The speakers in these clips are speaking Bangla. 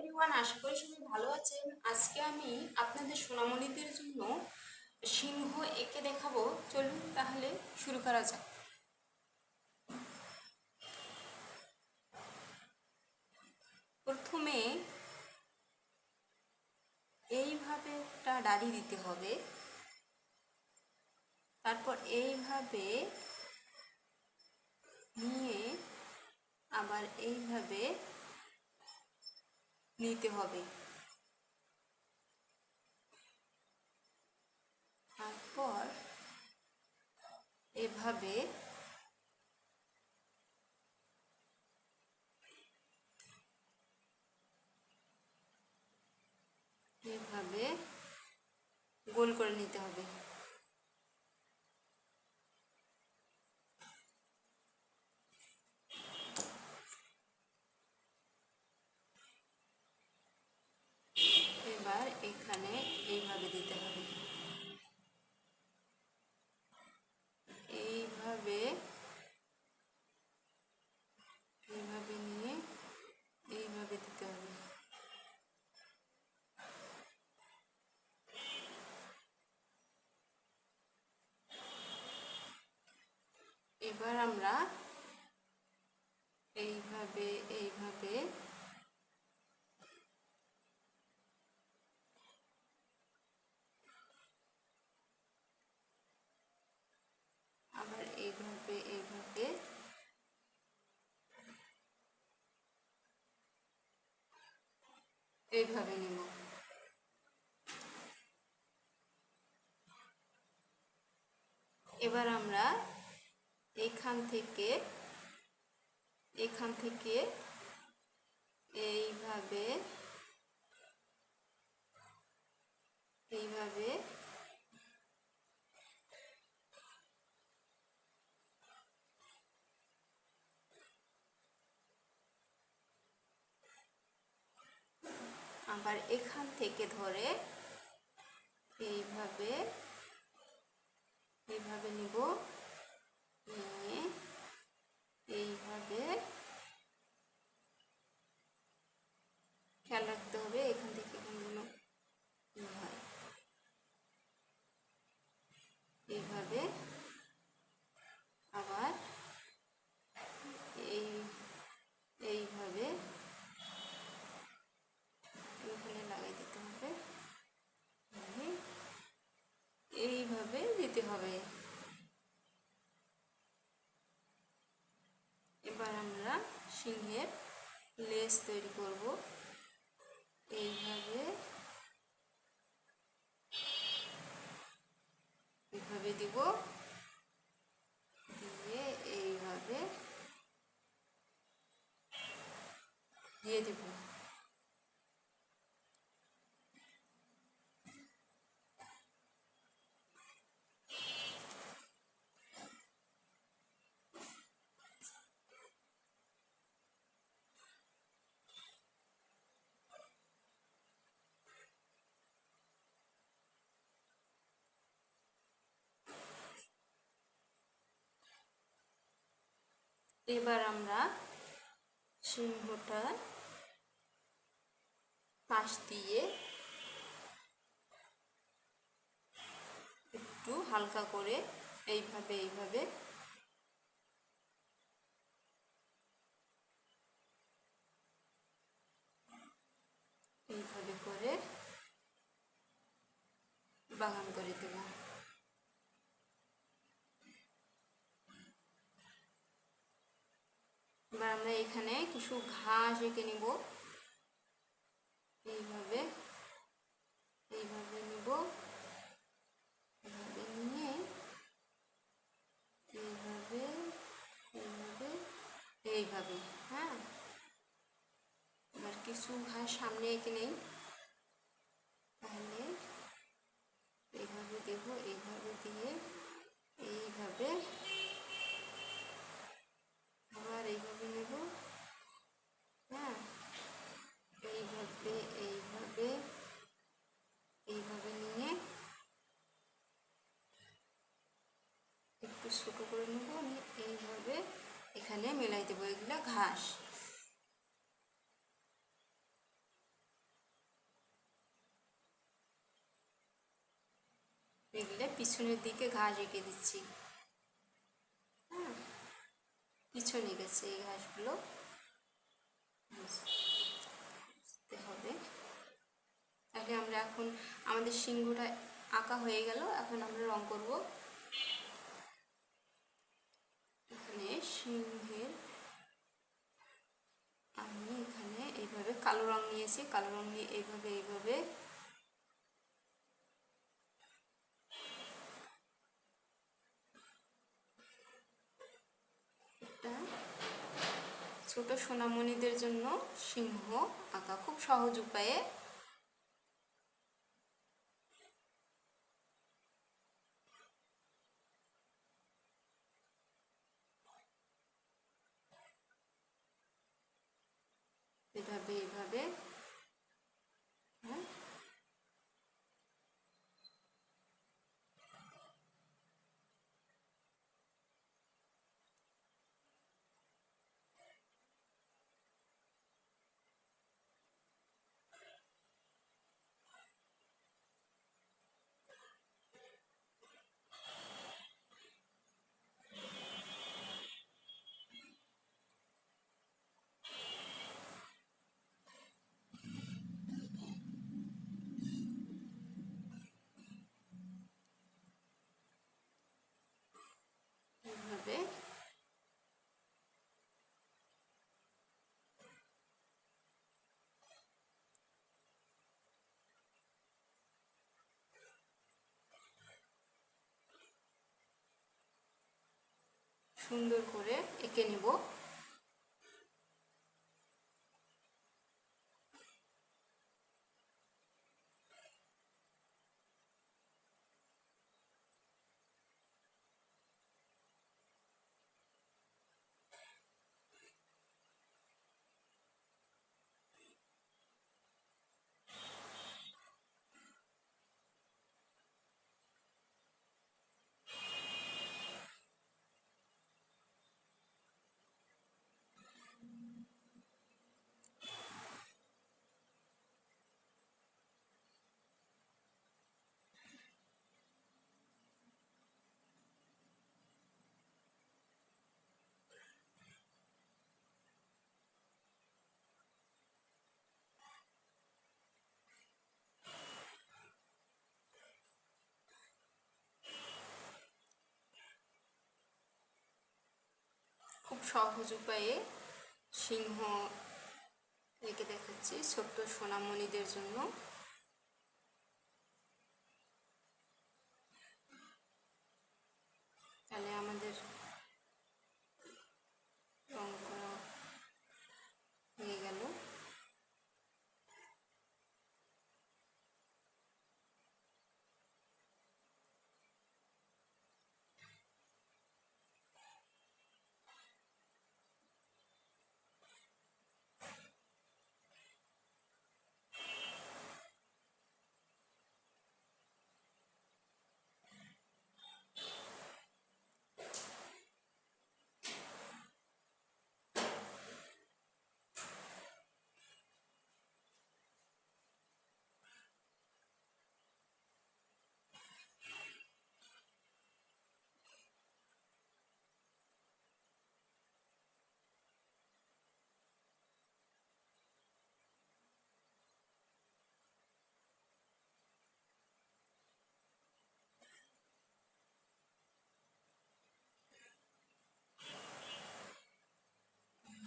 এভরিওয়ান আশা করি সবাই ভালো আছেন। আজকে আমি আপনাদের সোনামণিদের জন্য সিংহ এঁকে দেখাবো। চলুন তাহলে শুরু করা যাক। প্রথমে এইভাবে একটা ডালি দিতে হবে। তারপর এইভাবে নিয়ে আবার এইভাবে নিতে হবে। তারপর এভাবে এভাবে গোল করে নিতে হবে এবার এখানে এইভাবে দিতে হবে এইভাবে এইভাবে নিয়ে এইভাবে দিতে হবে এবার আমরা এইভাবে এইভাবে আবার এইভাবে এইভাবে এইভাবে নিব। এবার আমরা এইখান থেকে এখান থেকে এইভাবে এইভাবে আবার এখান থেকে ধরে এইভাবে এইভাবে নিব। নিয়ে এইভাবে খেয়াল রাখতে হবে এখান থেকে এখানে যেন ই হয় এইভাবে আবার এই এইভাবে এখানে লাগাই দিতে হবে দিয়ে এইভাবে দিতে হবে এবার আমরা সিংহের লেস তৈরি করব। এইভাবে দিব দিয়ে এইভাবে দিয়ে দেবো এবার আমরা সিংহটা পাশ দিয়ে একটু হালকা করে এইভাবে এইভাবে এইভাবে করে বাগান করে দেব এবার আমরা এখানে কিছু ঘাস এঁকে নিব। এইভাবে এইভাবে নিব। এইভাবে নিয়ে, এইভাবে এইভাবে এইভাবে হ্যাঁ? এবার কিছু ঘাস সামনে এঁকে নেই। ছাড়িয়ে দেবো এগুলো ঘাস। এগুলো পিছনের দিকে ঘাস এঁকে দিচ্ছি। হ্যাঁ পিছনে গেছে এই ঘাসগুলো। হবে। তাহলে আমরা এখন, আমাদের সিংহটা আঁকা হয়ে গেল, এখন আমরা রং করব। কালো রং নিয়েছি, কালো রং নিয়ে এইভাবে এইভাবে। ছোট সোনামণিদের জন্য সিংহ আঁকা খুব সহজ উপায়ে এভাবে এভাবে হ্যাঁ এভাবে সুন্দর করে এঁকে নেব। সহজ উপায়ে সিংহ রেখে দেখাচ্ছি ছোট্ট সোনামণিদের জন্য তাহলে আমাদের রং করা হয়ে গেল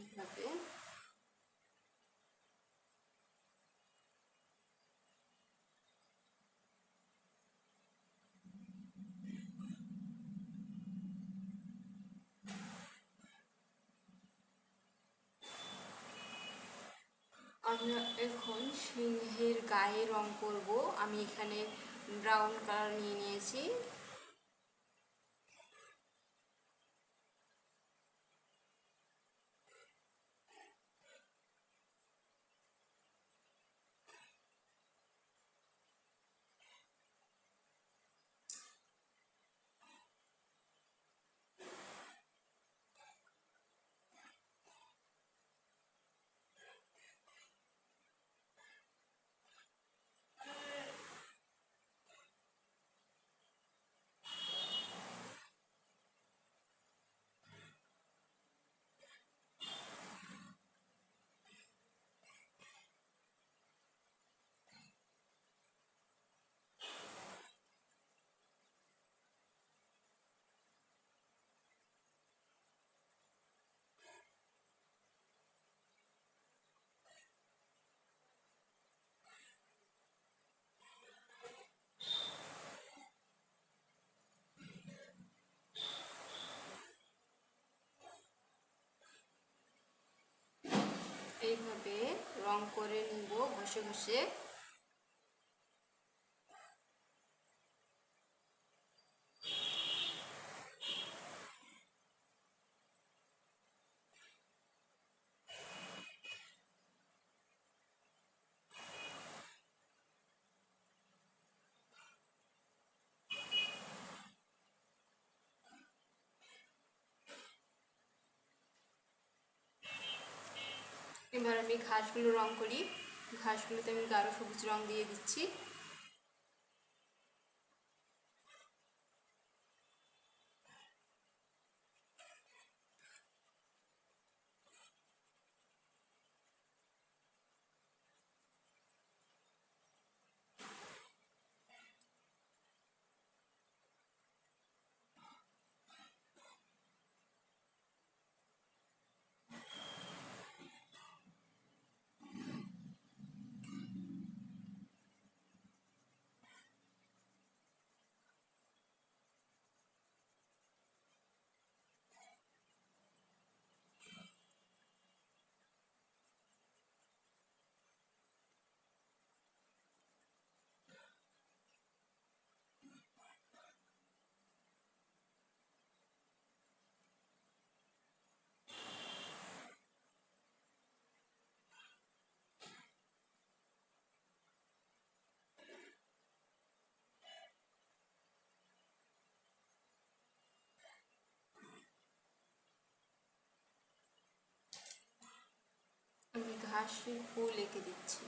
এভাবে আমরা এখন সিংহের গায়ে রং করব। আমি এখানে ব্রাউন কালার নিয়ে নিয়েছি। করে নিব ঘষে ঘষে এবার আমি ঘাসগুলো রং করি। ঘাসগুলোতে আমি গাঢ় সবুজ রং দিয়ে দিচ্ছি। ঘাসের ফুল এঁকে দিচ্ছি।